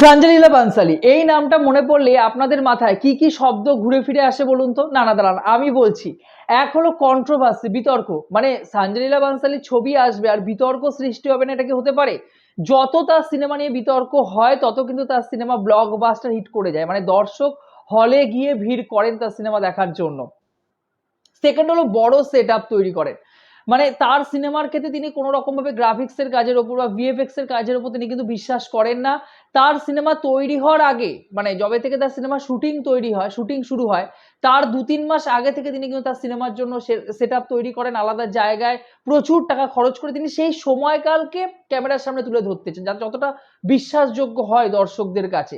সাঞ্জলিলা বানসালি, এই নামটা মনে পড়লে আপনাদের মাথায় কি কি শব্দ ঘুরে ফিরে আসে বলুন তো? নানা দাঁড়ান, আমি বলছি, এক হলো কন্ট্রোভার্সি বিতর্ক মানে সাঞ্জলিলা বানসালির ছবি আসবে আর বিতর্ক সৃষ্টি হবে না, এটা কি হতে পারে? যত তার সিনেমা নিয়ে বিতর্ক হয়, তত কিন্তু তার সিনেমা ব্লকবাস্টার হিট করে যায় মানে দর্শক হলে গিয়ে ভিড় করেন তার সিনেমা দেখার জন্য। সেকেন্ড হলো বড় সেট তৈরি করেন। মানে তার সিনেমার ক্ষেত্রে তিনি কোনো রকমভাবে গ্রাফিক্সের কাজের ওপর বা ভিএফএক্স এর কাজের ওপর তিনি কিন্তু বিশ্বাস করেন না। তার সিনেমা তৈরি হওয়ার আগে মানে যবে থেকে তার সিনেমা শুটিং তৈরি হয় শুটিং শুরু হয়, তার দু তিন মাস আগে থেকে তিনি কিন্তু তার সিনেমার জন্য সেট আপ তৈরি করেন আলাদা জায়গায়। প্রচুর টাকা খরচ করে তিনি সেই সময়কালকে ক্যামেরার সামনে তুলে ধরতে চান যাতে যতটা বিশ্বাসযোগ্য হয় দর্শকদের কাছে।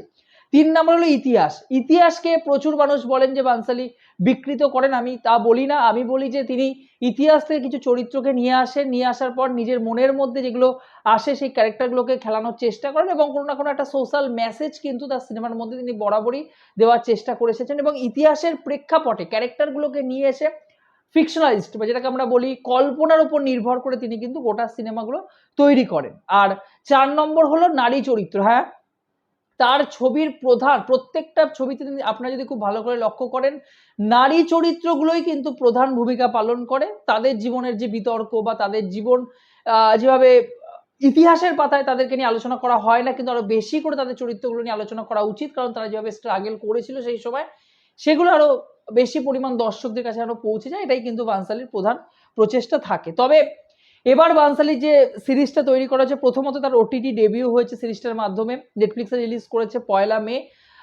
তিন নম্বর হলো ইতিহাস। ইতিহাসকে প্রচুর মানুষ বলেন যে বানসালি, বিকৃত করেন। আমি তা বলি না। আমি বলি যে তিনি ইতিহাস থেকে কিছু চরিত্রকে নিয়ে আসেন। নিয়ে আসার পর নিজের মনের মধ্যে যেগুলো আসে সেই ক্যারেক্টারগুলোকে খেলানোর চেষ্টা করেন এবং কোনো না কোনো একটা সোশ্যাল মেসেজ কিন্তু তার সিনেমার মধ্যে তিনি বরাবরই দেওয়ার চেষ্টা করে এসেছেন এবং ইতিহাসের প্রেক্ষাপটে ক্যারেক্টারগুলোকে নিয়ে এসে ফিকশনালিস্ট বা যেটাকে আমরা বলি কল্পনার উপর নির্ভর করে তিনি কিন্তু গোটা সিনেমাগুলো তৈরি করেন। আর চার নম্বর হলো নারী চরিত্র। হ্যাঁ তার ছবির প্রধান, প্রত্যেকটা ছবিতে আপনারা যদি খুব ভালো করে লক্ষ্য করেন, নারী চরিত্রগুলোই কিন্তু প্রধান ভূমিকা পালন করে। তাদের জীবনের যে বিতর্ক বা তাদের জীবন যেভাবে ইতিহাসের পাতায় তাদেরকে নিয়ে আলোচনা করা হয় না, কিন্তু আরও বেশি করে তাদের চরিত্রগুলো নিয়ে আলোচনা করা উচিত, কারণ তারা যেভাবে স্ট্রাগেল করেছিল সেই সময়, সেগুলো আরও বেশি পরিমাণ দর্শকদের কাছে আরও পৌঁছে যায়। এটাই কিন্তু বানসালির প্রধান প্রচেষ্টা থাকে। তবে এবার বানসালি যে সিরিজটা তৈরি করা হয়েছে, প্রথমত তার ওটিটি ডেবিউ হয়েছে সিরিজটার মাধ্যমে নেটফ্লিক্সে রিলিজ করেছে পয়লা মে।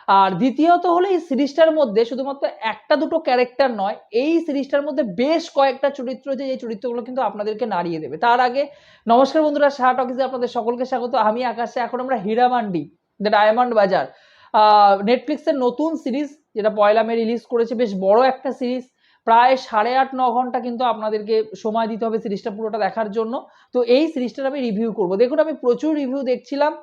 আর দ্বিতীয়ত হলো এই সিরিজটার মধ্যে শুধুমাত্র একটা দুটো ক্যারেক্টার নয়, এই সিরিজটার মধ্যে বেশ কয়েকটা চরিত্র যে, এই চরিত্রগুলো কিন্তু আপনাদেরকে নাড়িয়ে দেবে। তার আগে নমস্কার বন্ধুরা, শাহ টকিজে আপনাদের সকলকে স্বাগত। আমি আকাশে, এখন আমরা হীরামান্ডি, দ্য ডায়মন্ড বাজার। নেটফ্লিক্সের নতুন সিরিজ, যেটা পয়লা মে রিলিজ করেছে, বেশ বড় একটা সিরিজ। প্রায় সাড়ে আট, ন ঘণ্টা কিন্তু আপনাদেরকে সময় দিতে হবে সিরিজটা পুরোটা দেখার জন্য। তো এই সিরিজটার আমি রিভিউ করব। দেখুন, আমি প্রচুর রিভিউ দেখছিলাম,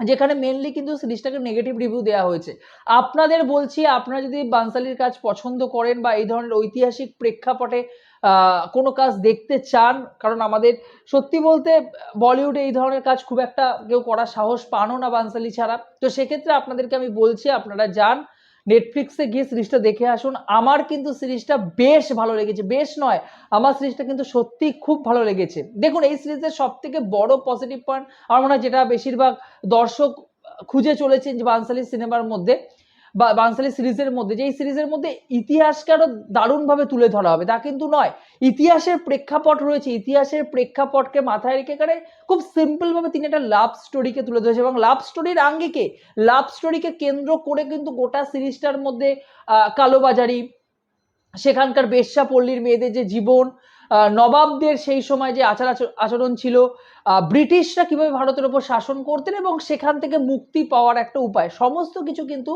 যেখানে মেনলি কিন্তু সিরিজটাকে নেগেটিভ রিভিউ দেওয়া হয়েছে। আপনাদের বলছি, আপনারা যদি বানসালির কাজ পছন্দ করেন বা এই ধরনের ঐতিহাসিক প্রেক্ষাপটে কোনো কাজ দেখতে চান, কারণ আমাদের সত্যি বলতে বলিউডে এই ধরনের কাজ খুব একটা কেউ করার সাহস পানও না বানসালি ছাড়া। তো সেক্ষেত্রে আপনাদেরকে আমি বলছি, আপনারা যান নেটফ্লিক্সে গিয়ে সিরিজটা দেখে আসুন। আমার কিন্তু সিরিজটা বেশ ভালো লেগেছে। বেশ নয়, আমার সিরিজটা কিন্তু সত্যি খুব ভালো লেগেছে। দেখুন, এই সিরিজের সব থেকে বড় পজিটিভ পয়েন্ট আমার মনে হয় যেটা বেশিরভাগ দর্শক খুঁজে চলেছেন যে বানসালি সিনেমার মধ্যে বানসালি সিরিজের মধ্যে, যে এই সিরিজের মধ্যে ইতিহাসকে দারুণভাবে তুলে ধরা হবে, তা কিন্তু নয়। ইতিহাসের প্রেক্ষাপট রয়েছে, ইতিহাসের প্রেক্ষাপটকে মাথায় রেখে এখানে খুব সিম্পল ভাবে তিনি একটা লাভ স্টোরিকে তুলে ধরেছে এবং লাভ স্টোরির আঙ্গিকে লাভ স্টোরিকে কেন্দ্র করে কিন্তু গোটা সিরিজটার মধ্যে কালোবাজারি, সেখানকার বেশ্যা পল্লীর মেয়েদের যে জীবন নবাবদের সেই সময় যে আচার আচরণ ছিল ব্রিটিশরা কীভাবে ভারতের ওপর শাসন করতেন এবং সেখান থেকে মুক্তি পাওয়ার একটা উপায়। সমস্ত কিছু কিন্তু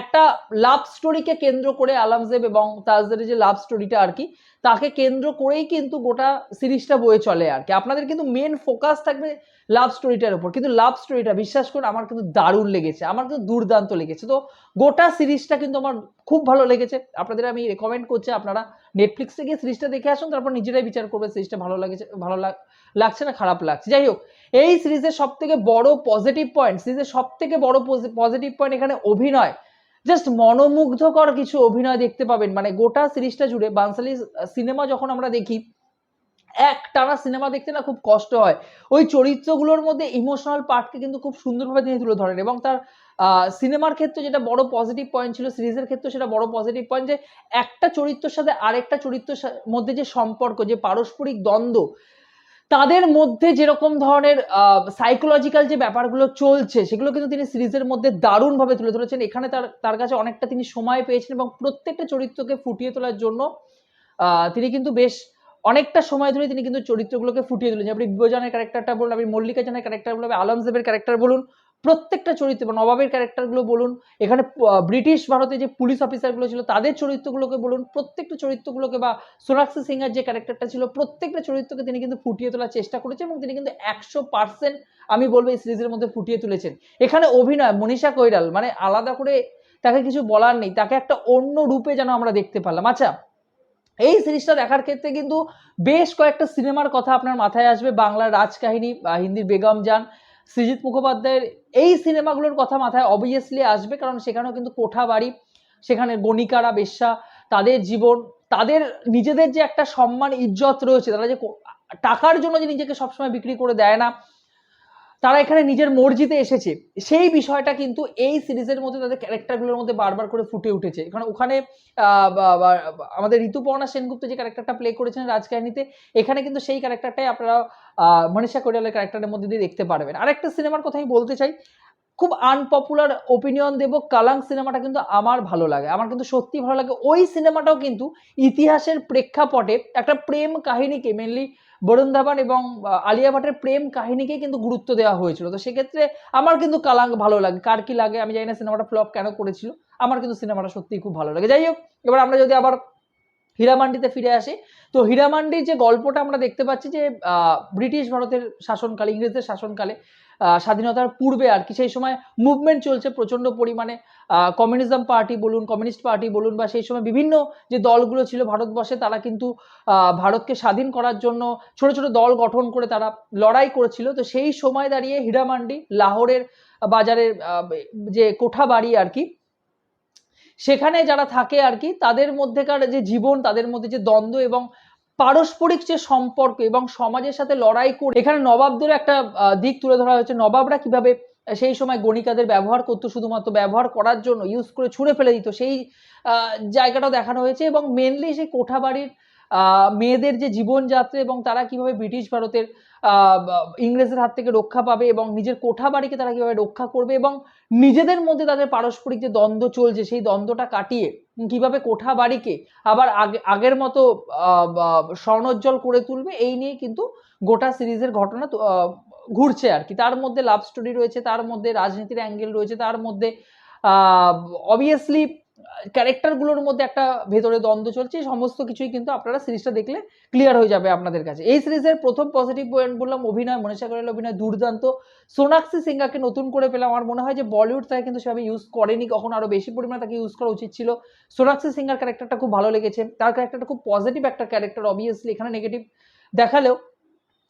একটা লাভ স্টোরিকে কেন্দ্র করে আলামজেব এবং তাজদের যে লাভ স্টোরিটা আর কি, তাকে কেন্দ্র করেই কিন্তু গোটা সিরিজটা বয়ে চলে আর কি। আপনাদের কিন্তু মেন ফোকাস থাকবে লাভ স্টোরিটার উপর। কিন্তু লাভ স্টোরিটা, বিশ্বাস করুন, আমার কিন্তু দারুণ লেগেছে, আমার কিন্তু দুর্দান্ত লেগেছে। তো গোটা সিরিজটা কিন্তু আমার খুব ভালো লেগেছে। আপনাদের আমি রেকমেন্ড করছি, আপনারা নেটফ্লিক্সে গিয়ে সিরিজটা দেখে আসুন, তারপর নিজেরাই বিচার করবে সিরিজটা ভালো লাগেছে, ভালো লাগ- লাগছে না, খারাপ লাগছে। যাই হোক, এই সিরিজের সব থেকে বড় পজিটিভ পয়েন্ট সিরিজের সব থেকে বড় পজিটিভ পয়েন্ট এখানে অভিনয়। জাস্ট মনোমুগ্ধকর কিছু অভিনয় দেখতে পাবেন। মানে গোটা সিরিজটা জুড়ে বানসালি সিনেমা যখন আমরা দেখি, এক টানা সিনেমা দেখতে না খুব কষ্ট হয়। ওই চরিত্রগুলোর মধ্যে ইমোশনাল পার্টকে কিন্তু খুব সুন্দরভাবে তিনি তুলে ধরেন এবং তার সিনেমার ক্ষেত্রে যেটা বড় পজিটিভ পয়েন্ট ছিল, সিরিজের ক্ষেত্রে সেটা বড় পজিটিভ পয়েন্ট যে, একটা চরিত্রের সাথে আরেকটা চরিত্রের মধ্যে যে সম্পর্ক, যে পারস্পরিক দ্বন্দ্ব, তাদের মধ্যে যেরকম ধরনের সাইকোলজিক্যাল যে ব্যাপারগুলো চলছে, সেগুলো কিন্তু তিনি সিরিজের মধ্যে দারুণভাবে তুলে ধরেছেন। এখানে তার তার কাছে অনেকটা তিনি সময় পেয়েছেন এবং প্রত্যেকটা চরিত্রকে ফুটিয়ে তোলার জন্য তিনি কিন্তু বেশ অনেকটা সময় ধরে তিনি কিন্তু চরিত্রগুলোকে ফুটিয়ে তুলেছেন। আপনি বিভজনের ক্যারেক্টারটা বলুন, আপনি মল্লিকা জানের ক্যারেক্টার বলুন, আপনি আলমজেবের ক্যারেক্টার বলুন প্রত্যেকটা চরিত্র বা নবাবের ক্যারেক্টারগুলো বলুন, এখানে ব্রিটিশ ভারতে যে পুলিশ অফিসারগুলো ছিল, তাদের চরিত্রগুলোকে বলুন, প্রত্যেকটা চরিত্রগুলোকে বা সোনাক্ষী সিংহের যে ক্যারেক্টারটা ছিল, প্রত্যেকটা চরিত্রকে তিনি কিন্তু ফুটিয়ে তোলার চেষ্টা করেছেন, এবং তিনি কিন্তু একশো পার্সেন্ট আমি বলব, এই সিরিজের মধ্যে ফুটিয়ে তুলেছেন। এখানে অভিনয়, মনীষা কৈরাল মানে আলাদা করে তাকে কিছু বলার নেই, তাকে একটা অন্য রূপে যেন আমরা দেখতে পারলাম। আচ্ছা এই সিরিজটা দেখার ক্ষেত্রে কিন্তু বেশ কয়েকটা সিনেমার কথা আপনার মাথায় আসবে, বাংলার রাজকাহিনী বা হিন্দির বেগম জান সৃজিত মুখোপাধ্যায়ের এই সিনেমাগুলোর কথা মাথায় অবভিয়াসলি আসবে, কারণ সেখানেও কিন্তু কোঠা বাড়ি, সেখানে গণিকারা, বেশ্যা, তাদের জীবন, তাদের নিজেদের যে একটা সম্মান, ইজ্জত রয়েছে, তারা যে টাকার জন্য যে নিজেকে সবসময় বিক্রি করে দেয় না তারা এখানে নিজের মর্জিতে এসেছে। সেই বিষয়টা কিন্তু এই সিরিজের মধ্যে তাদের ক্যারেক্টারগুলোর মধ্যে বারবার করে ফুটে উঠেছে। এখানে ওখানে আমাদের ঋতুপর্ণা সেনগুপ্ত যে ক্যারেক্টারটা প্লে করেছেন রাজকাহিনীতে, এখানে কিন্তু সেই ক্যারেক্টারটাই আপনারা মনীষা কোরিয়ালের ক্যারেক্টারের মধ্যে দিয়ে দেখতে পারবেন। আরেকটা সিনেমার কথা আমি বলতে চাই খুব আনপপুলার ওপিনিয়ন দেব, কালাং সিনেমাটা কিন্তু আমার ভালো লাগে। আমার কিন্তু সত্যি ভালো লাগে। ওই সিনেমাটাও কিন্তু ইতিহাসের প্রেক্ষাপটে একটা প্রেম কাহিনীকে মেনলি বরুণ ধাবান এবং আলিয়া ভাটের প্রেম কাহিনীকে কিন্তু গুরুত্ব দেওয়া হয়েছিল। তো সেক্ষেত্রে আমার কিন্তু কালাং ভালো লাগে। কার কি লাগে আমি জানি না সিনেমাটা ফ্লপ কেন করেছিল। আমার কিন্তু সিনেমাটা সত্যিই খুব ভালো লাগে। যাই হোক, এবার আমরা যদি আবার হীরামান্ডিতে ফিরে আসি, তো হীরামান্ডির যে গল্পটা আমরা দেখতে পাচ্ছি যে ব্রিটিশ ভারতের শাসনকালে, ইংরেজদের শাসনকালে স্বাধীনতার পূর্বে আর কি, সেই সময় মুভমেন্ট চলছে প্রচণ্ড পরিমাণে। কমিউনিজম পার্টি বলুন কমিউনিস্ট পার্টি বলুন বা সেই সময় বিভিন্ন যে দলগুলো ছিল ভারতবর্ষে, তারা কিন্তু ভারতকে স্বাধীন করার জন্য ছোট ছোট দল গঠন করে তারা লড়াই করেছিল। তো সেই সময় দাঁড়িয়ে হীরামান্ডি, লাহোরের বাজারের যে কোঠা বাড়ি আর কি, সেখানে যারা থাকে আর কি, তাদের মধ্যেকার যে জীবন, তাদের মধ্যে যে দ্বন্দ্ব এবং পারস্পরিক যে সম্পর্ক এবং সমাজের সাথে লড়াই করে এখানে নবাবদের একটা দিক তুলে ধরা হয়েছে। নবাবরা কীভাবে সেই সময় গণিকাদের ব্যবহার করতো, শুধুমাত্র ব্যবহার করার জন্য ইউজ করে ছুঁড়ে ফেলে দিত, সেই জায়গাটা দেখানো হয়েছে এবং মেনলি সেই কোঠাবাড়ির মেয়েদের যে জীবনযাত্রা এবং তারা কীভাবে ব্রিটিশ ভারতের ইংরেজের হাত থেকে রক্ষা পাবে এবং নিজের কোঠা বাড়িকে তারা কীভাবে রক্ষা করবে এবং নিজেদের মধ্যে তাদের পারস্পরিক যে দ্বন্দ্ব চলছে, সেই দ্বন্দ্বটা কাটিয়ে কীভাবে কোঠা বাড়িকে আবার আগে, আগের মতো স্বর্ণোজ্জ্বল করে তুলবে, এই নিয়ে কিন্তু গোটা সিরিজের ঘটনা ঘুরছে আর কি। তার মধ্যে লাভ স্টোরি রয়েছে, তার মধ্যে রাজনীতির অ্যাঙ্গেল রয়েছে, তার মধ্যে অবভিয়াসলি ক্যারেক্টারগুলোর মধ্যে একটা ভেতরে দ্বন্দ্ব চলছে সমস্ত কিছুই কিন্তু আপনারা সিরিজটা দেখলে ক্লিয়ার হয়ে যাবে আপনাদের কাছে। এই সিরিজের প্রথম পজিটিভ পয়েন্ট বললাম, অভিনয়, মনীষা কৈরাল অভিনয় দুর্দান্ত। সোনাক্ষী সিংহাকে নতুন করে পেলাম। আমার মনে হয় যে বলিউড তাকে কিন্তু সেভাবে ইউজ করেনি, কখন আরও বেশি পরিমাণে তাকে ইউজ করা উচিত ছিল। সোনাক্ষী সিংহার ক্যারেক্টারটা খুব ভালো লেগেছে। তার ক্যারেক্টারটা খুব পজিটিভ একটা ক্যারেক্টার অবভিয়াসলি এখানে নেগেটিভ দেখালেও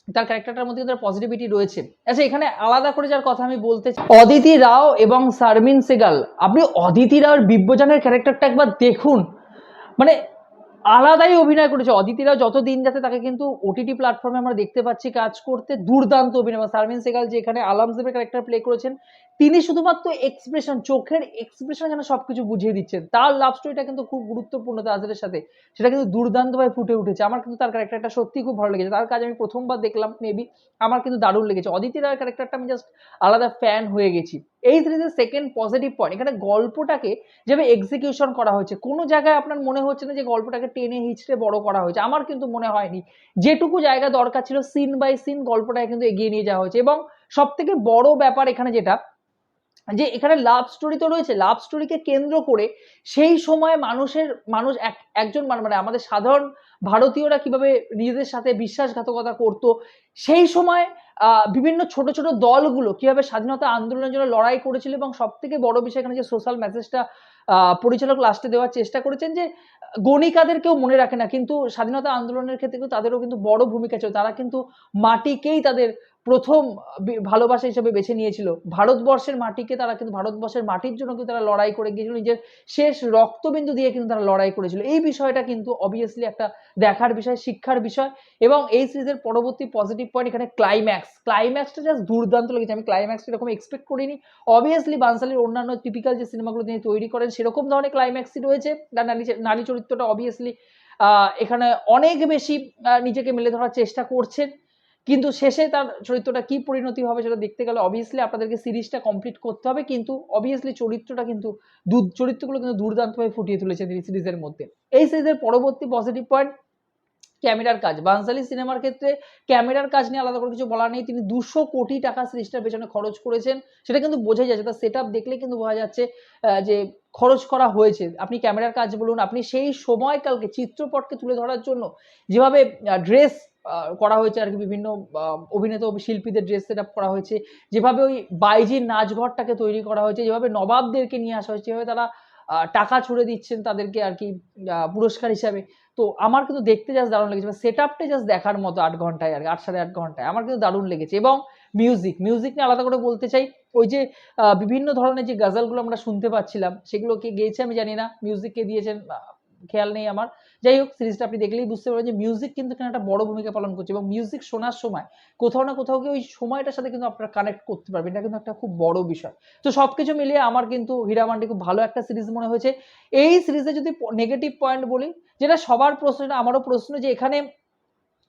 তার ক্যারেক্টারটার মধ্যে কিন্তু পজিটিভিটি রয়েছে। আচ্ছা এখানে আলাদা করে যার কথা আমি বলতে চাই, অদিতি রাও এবং সারমিন সেগাল। আপনি অদিতি রাওর বিব্যজনের ক্যারেক্টারটা একবার দেখুন। মানে আলাদাই অভিনয় করেছে। অদিতি রাও যত দিন যাতে তাকে কিন্তু ওটিটি প্ল্যাটফর্মে আমরা দেখতে পাচ্ছি কাজ করতে। দুর্দান্ত অভিনয়। সারমিন সেগাল যে এখানে আলামজেবের ক্যারেক্টার প্লে করেছেন তিনি শুধুমাত্র এক্সপ্রেশন চোখের এক্সপ্রেশন যেন সবকিছু বুঝিয়ে দিচ্ছেন। তার লাভ স্টোরিটা কিন্তু খুব গুরুত্বপূর্ণ তাদের সাথে। সেটা কিন্তু দুর্দান্তভাবে ফুটে উঠেছে। আমার কিন্তু তার ক্যারেক্টারটা সত্যি খুব ভালো লেগেছে। তার কাজ আমি প্রথমবার দেখলাম মেবি আমার কিন্তু দারুণ লেগেছে। অদিতি রায়ের ক্যারেক্টারটা আমি জাস্ট আলাদা ফ্যান হয়ে গেছি। এই সিরিজের সেকেন্ড পজিটিভ পয়েন্ট এখানে গল্পটাকে যেভাবে এক্সিকিউশন করা হয়েছে, কোনো জায়গায় আপনার মনে হচ্ছে না যে গল্পটাকে টেনে হিচড়ে বড় করা হয়েছে। আমার কিন্তু মনে হয়নি। যেটুকু জায়গা দরকার ছিল সিন বাই সিন গল্পটাকে কিন্তু এগিয়ে নিয়ে যাওয়া হয়েছে। এবং সব থেকে বড় ব্যাপার এখানে যেটা যে এখানে লাভ স্টোরি তো রয়েছে লাভ স্টোরিকে কেন্দ্র করে সেই সময় মানুষের, মানুষ এক, একজন মানে আমাদের সাধারণ ভারতীয়রা কীভাবে নিজেদের সাথে বিশ্বাসঘাতকতা করতো, সেই সময় বিভিন্ন ছোট ছোট দলগুলো কীভাবে স্বাধীনতা আন্দোলনের জন্য লড়াই করেছিল এবং সব থেকে বড় বিষয় এখানে যে সোশ্যাল মেসেজটা পরিচালক লাস্টে দেওয়ার চেষ্টা করেছেন যে গণিকাদের কেউ মনে রাখে না, কিন্তু স্বাধীনতা আন্দোলনের ক্ষেত্রে কিন্তু তাদেরও কিন্তু বড় ভূমিকা ছিল, তারা কিন্তু মাটিকেই তাদের প্রথম ভালোবাসা হিসেবে বেছে নিয়েছিল। ভারতবর্ষের মাটিকে তারা কিন্তু, ভারতবর্ষের মাটির জন্য কিন্তু তারা লড়াই করে গিয়েছিল, নিজের শেষ রক্তবিন্দু দিয়ে কিন্তু তারা লড়াই করেছিল। এই বিষয়টা কিন্তু অবভিয়াসলি একটা দেখার বিষয়, শিক্ষার বিষয় এবং এই সিরিজের পরবর্তী পজিটিভ পয়েন্ট এখানে ক্লাইম্যাক্স ক্লাইম্যাক্সটা জাস্ট দুর্দান্ত লেগেছে। আমি ক্লাইম্যাক্সটা এরকম এক্সপেক্ট করিনি। অবভিয়াসলি বানসালির অন্যান্য টিপিক্যাল যে সিনেমাগুলো তিনি তৈরি করেন, সেরকম ধরনের ক্লাইম্যাক্সই রয়েছে। তার নারী নারী চরিত্রটা অবভিয়াসলি এখানে অনেক বেশি নিজেকে মেলে ধরার চেষ্টা করছেন। কিন্তু শেষে তার চরিত্রটা কি পরিণতি হবে সেটা দেখতে গেলে অবভিয়াসলি আপনাদেরকে সিরিজটা কমপ্লিট করতে হবে, কিন্তু অবভিয়াসলি চরিত্রটা কিন্তু চরিত্রগুলো কিন্তু দুর্দান্তভাবে ফুটিয়ে তুলেছে এই সিরিজের মধ্যে। এই সিরিজের পরবর্তী পজিটিভ পয়েন্ট ক্যামেরার কাজ। বানসালি সিনেমার ক্ষেত্রে ক্যামেরার কাজ নিয়ে আলাদা করে কিছু বলার নেই। তিনি দুশো কোটি টাকা সিরিজটার পেছনে খরচ করেছেন। সেটা কিন্তু বোঝাই যাচ্ছে। তার সেট দেখলে কিন্তু বোঝা যাচ্ছে যে খরচ করা হয়েছে। আপনি ক্যামেরার কাজ বলুন, আপনি সেই সময়কালকে, চিত্রপটকে তুলে ধরার জন্য যেভাবে ড্রেস করা হয়েছে আর কি বিভিন্ন অভিনেতা শিল্পীদের ড্রেস সেট আপ করা হয়েছে। যেভাবে ওই বাইজির নাচঘরটাকে তৈরি করা হয়েছে যেভাবে নবাবদেরকে নিয়ে আসা হয়েছে যেভাবে তারা টাকা ছুড়ে দিচ্ছেন তাদেরকে আর কি পুরস্কার হিসাবে। তো আমার কিন্তু দেখতে জাস্ট দারুণ লেগেছে সেট আপটাই জাস্ট দেখার মতো আট ঘন্টায় আর কি, আট সাড়ে আট ঘন্টায়। আমার কিন্তু দারুণ লেগেছে। এবং মিউজিক মিউজিক নিয়ে আলাদা করে বলতে চাই ওই যে বিভিন্ন ধরনের যে গাজালগুলো আমরা শুনতে পাচ্ছিলাম সেগুলো কে গেয়েছে আমি জানি না মিউজিক কে দিয়েছেন খেয়াল নেই আমার। যাই হোক, সিরিজটা আপনি দেখলেই বুঝতে পারবেন যে মিউজিক কিন্তু এখানে একটা বড় ভূমিকা পালন করছে এবং মিউজিক শোনার সময় কোথাও না কোথাও গিয়ে ওই সময়টার সাথে কিন্তু আপনারা কানেক্ট করতে পারবেন। এটা কিন্তু একটা খুব বড় বিষয়। তো সবকিছু মিলিয়ে আমার কিন্তু হীরামান্ডি খুব ভালো একটা সিরিজ মনে হয়েছে। এই সিরিজে যদি নেগেটিভ পয়েন্ট বলি, যেটা সবার প্রশ্ন আমারও প্রশ্ন যে এখানে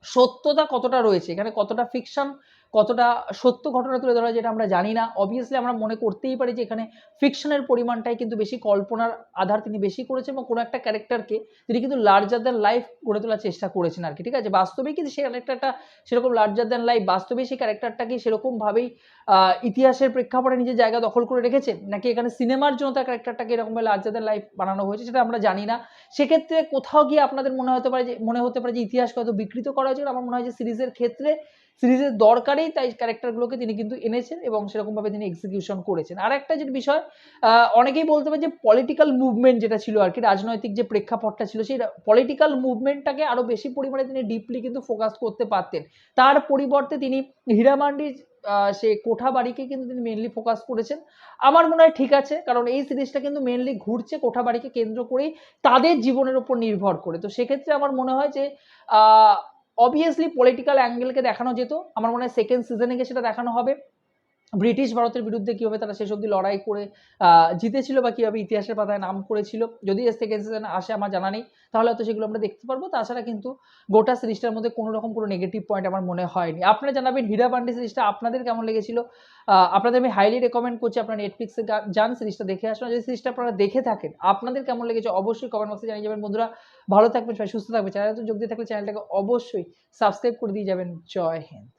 সত্যতা কতটা রয়েছে? এখানে কতটা ফিকশন কতটা সত্য ঘটনা তুলে ধরা যেটা আমরা জানি না। অবভিয়াসলি আমরা মনে করতেই পারি যে এখানে ফিকশনের পরিমাণটাই কিন্তু বেশি, কল্পনার আধার তিনি বেশি করেছেন এবং কোনো একটা ক্যারেক্টারকে তিনি কিন্তু লার্জার দ্যান লাইফ গড়ে তোলার চেষ্টা করেছেন আর কি, ঠিক আছে? বাস্তবে কিন্তু সেই ক্যারেক্টারটা সেরকম লার্জার দ্যান লাইফ বাস্তবে সেই ক্যারেক্টারটাকে সেরকমভাবেই ইতিহাসের প্রেক্ষাপটে নিজের জায়গা দখল করে রেখেছে নাকি এখানে সিনেমার জন্য তার ক্যারেক্টারটাকে এরকমভাবে লার্জার দ্যান লাইফ বানানো হয়েছে সেটা আমরা জানি না। সেক্ষেত্রে কোথাও গিয়ে আপনাদের মনে হতে পারে যে, মনে হতে পারে যে ইতিহাসকে হয়তো বিকৃত করা হয়েছে আমার মনে হয় যে সিরিজের ক্ষেত্রে সিরিজের দরকারেই তাই ক্যারেক্টারগুলোকে তিনি কিন্তু এনেছেন এবং সেরকমভাবে তিনি এক্সিকিউশন করেছেন। আর একটা যে বিষয় অনেকেই বলতে পারে যে পলিটিক্যাল মুভমেন্ট যেটা ছিল আর কি, রাজনৈতিক যে প্রেক্ষাপটটা ছিল সেই পলিটিক্যাল মুভমেন্টটাকে আরও বেশি পরিমাণে তিনি ডিপলি কিন্তু ফোকাস করতে পারতেন। তার পরিবর্তে তিনি হীরামান্ডির সে কোঠা বাড়িকে কিন্তু তিনি মেনলি ফোকাস করেছেন। আমার মনে হয় ঠিক আছে, কারণ এই সিরিজটা কিন্তু মেনলি ঘুরছে কোঠা বাড়িকে কেন্দ্র করেই তাদের জীবনের উপর নির্ভর করে। তো সেক্ষেত্রে আমার মনে হয় যে অবভিয়াসলি পলিটিক্যাল অ্যাঙ্গেলকে দেখানো যেত। আমার মনে হয় সেকেন্ড সিজনে গিয়ে সেটা দেখানো হবে। ব্রিটিশ ভারতের বিরুদ্ধে কীভাবে তারা শেষ অব্দি লড়াই করে জিতেছিল বা কীভাবে ইতিহাসের পাতায় নাম করেছিল, যদি সেকেন্ড সিজন আসে আমার জানা নেই, তাহলে হয়তো সেগুলো আমরা দেখতে পারব। তাছাড়া কিন্তু গোটা সিরিজটার মধ্যে কোনো রকম কোনো নেগেটিভ পয়েন্ট আমার মনে হয়নি। আপনারা জানাবেন হীরা পান্ডে সিরিজটা আপনাদের কেমন লেগেছিল? আপনাদের আমি হাইলি রেকমেন্ড করছি, আপনারা নেটফ্লিক্সে যান সিরিজটা দেখে আসুন। যদি সিরিজটা আপনারা দেখে থাকেন, আপনাদের কেমন লেগেছে অবশ্যই কমেন্ট বক্সে জানিয়ে যাবেন। বন্ধুরা, ভালো থাকবেন, সবাই সুস্থ থাকবেন। চ্যানেলে যোগ দিয়ে থাকলে চ্যানেলটাকে অবশ্যই সাবস্ক্রাইব করে দিয়ে যাবেন। জয় হিন্দ।